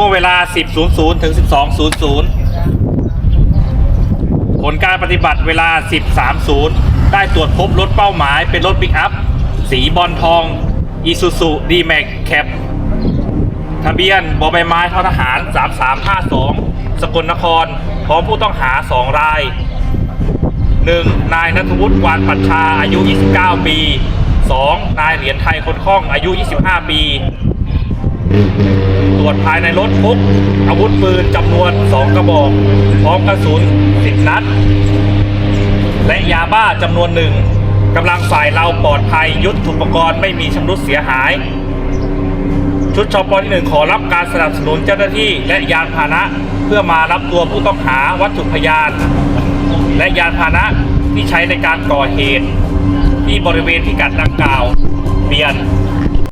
มื่อเวลา 10.00 ถึง 12.00 ผลการปฏิบัติเวลา 10.30 ได้ตรวจพบรถเป้าหมายเป็นรถปิกอัพ สีบอลทอง Isuzu D-Max Cap ทะเบียนบอใบไม้ทอทหาร 3352 สกลนคร พร้อมผู้ต้องหา 2 ราย 1. นายนัทวุฒิวานปัชชาอายุ 29 ปี 2. นายเหรียญไทยคนคล่องอายุ 25 ปี ตรวจภายในรถพบอาวุธปืนจำนวน 2 กระบอก พร้อมกระสุน10นัด และยาบ้าจำนวนหนึ่งกำลังฝ่ายเราปลอดภัยยุทธุปกรณ์ไม่มีชำรุดเสียหาย ชุดชปที่หนึ่งขอรับการสนับสนุนเจ้าหน้าที่และยานพาหนะเพื่อมารับตัวผู้ต้องหาวัตถุพยาน และยานพาหนะที่ใช้ในการก่อเหตุ ที่บริเวณพิกัดดังกล่าวเรียน